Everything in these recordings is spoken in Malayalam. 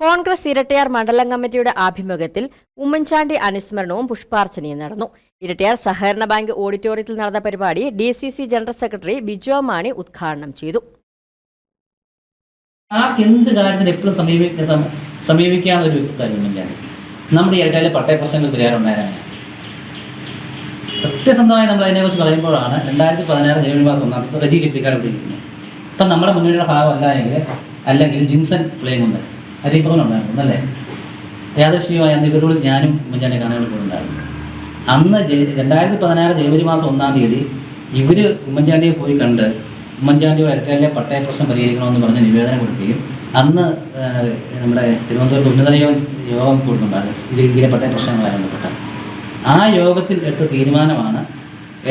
കോൺഗ്രസ് ഇരട്ടയാർ മണ്ഡലം കമ്മിറ്റിയുടെ ആഭിമുഖ്യത്തിൽ ഉമ്മൻചാണ്ടി അനുസ്മരണവും പുഷ്പാർച്ചനയും നടന്നു. ഇരട്ടയാർ സഹകരണ ബാങ്ക് ഓഡിറ്റോറിയത്തിൽ നടന്ന പരിപാടി D general secretary Bijo Mani ഉദ്ഘാടനം ചെയ്തു. ആർക്കെന്ത് കാര്യത്തിന് എപ്പോഴും സമീപിക്കാൻ സമ- സമീപിക്കാവുന്ന ഒരു വ്യക്തിത്വമാണ് ഉമ്മൻചാണ്ടി നമ്മുടെ ഇരട്ടയിലെ പട്ടയ പ്രശ്നങ്ങൾ പരിഹാരം സത്യസന്ധമായി നമ്മൾ അതിനെക്കുറിച്ച് പറയുമ്പോഴാണ് രണ്ടായിരത്തി പതിനാറ് ജനുവരി മാസം ഒന്നാം തീയതി റജി ലിപ്പിക്കാർ ഇവിടെ നമ്മുടെ മുന്നണിയുടെ ഭാഗമല്ല എങ്കിൽ അല്ലെങ്കിൽ ജിൻസൺ ഉണ്ട്. അരിപ്പവനുണ്ടായിരുന്നു അല്ലേ? യാദൃശ്യമായി അന്ന് ഇവരോട് ഞാനും ഉമ്മൻചാണ്ടി കാണാൻ കൂടെ പോയിട്ടുണ്ടായിരുന്നു. അന്ന് രണ്ടായിരത്തി പതിനാറ് ജനുവരി മാസം ഒന്നാം തീയതി ഇവർ ഉമ്മൻചാണ്ടിയെ പോയി കണ്ട് ഉമ്മൻചാണ്ടിയുടെ ഇരട്ടയിലെ പട്ടയ പ്രശ്നം പരിഹരിക്കണമെന്ന് പറഞ്ഞ് നിവേദനം കൊടുക്കുകയും അന്ന് നമ്മുടെ തിരുവനന്തപുരത്ത് ഉന്നതല യോഗം കൂടുന്നുണ്ടായിരുന്നു. ഇതിൽ ഇന്ത്യയിലെ പട്ടയ പ്രശ്നങ്ങളുമായി ബന്ധപ്പെട്ട. ആ യോഗത്തിൽ എടുത്ത തീരുമാനമാണ്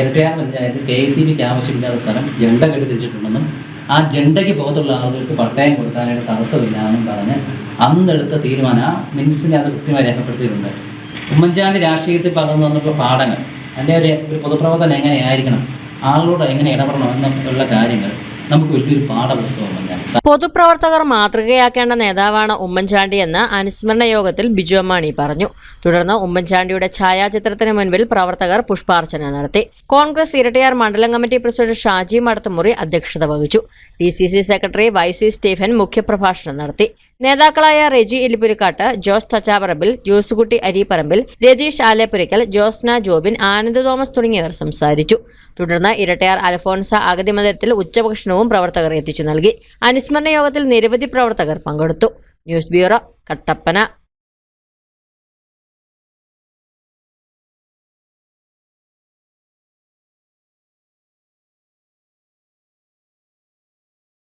Irattayar panchayat K I C ബിക്ക് ആവശ്യമില്ലാത്ത സ്ഥലം ജണ്ട കെട്ടി തിരിച്ചിട്ടുണ്ടെന്നും ആ ജണ്ടയ്ക്ക് പുറത്തുള്ള ആളുകൾക്ക് പട്ടയം കൊടുക്കാനായിട്ട് തടസ്സമില്ല എന്നും പറഞ്ഞ് അന്നെടുത്ത തീരുമാനം ആ മിനിസിനെ അത് കൃത്യമായി രേഖപ്പെടുത്തിയിട്ടുണ്ട്. ഉമ്മൻചാണ്ടി രാഷ്ട്രീയത്തിൽ പകർന്നു തന്നിട്ടുള്ള പാഠങ്ങൾ അതിന്റെ ഒരു ഒരു പൊതുപ്രവർത്തനം എങ്ങനെയായിരിക്കണം ആളുകളോട് എങ്ങനെ ഇടപെടണം എന്നുള്ള കാര്യങ്ങൾ നമുക്ക് വലിയൊരു പാഠപുസ്തകം പൊതുപ്രവർത്തകർ മാതൃകയാക്കേണ്ട നേതാവാണ് ഉമ്മൻചാണ്ടി എന്ന് അനുസ്മരണ യോഗത്തിൽ ബിജു അമ്മാണി പറഞ്ഞു. തുടർന്ന് ഉമ്മൻചാണ്ടിയുടെ ഛായാചിത്രത്തിന് മുൻപിൽ പ്രവർത്തകർ പുഷ്പാർച്ചന നടത്തി. കോൺഗ്രസ് ഇരട്ടയാർ മണ്ഡലം കമ്മിറ്റി പ്രസിഡന്റ് ഷാജി മടത്തുമുറി അധ്യക്ഷത വഹിച്ചു. D C C secretary Y C Stephen മുഖ്യപ്രഭാഷണം നടത്തി. നേതാക്കളായ റെജി എലിപുരിക്കാട്ട് ജോസ് തച്ചാപറമ്പിൽ ജോസുകുട്ടി അരിപ്പറമ്പിൽ രതീഷ് ആലേപ്പുരയ്ക്കൽ ജോസ്ന ജോബിൻ ആനന്ദ് തോമസ് തുടങ്ങിയവർ സംസാരിച്ചു. തുടർന്ന് ഇരട്ടയാർ അൽഫോൺസ അഗതി മന്ദിരത്തിൽ ഉച്ചഭക്ഷണവും പ്രവർത്തകർ എത്തിച്ചു നൽകി. അനുസ്മരണ യോഗത്തിൽ നിരവധി പ്രവർത്തകർ പങ്കെടുത്തു. News bureau Kattappana.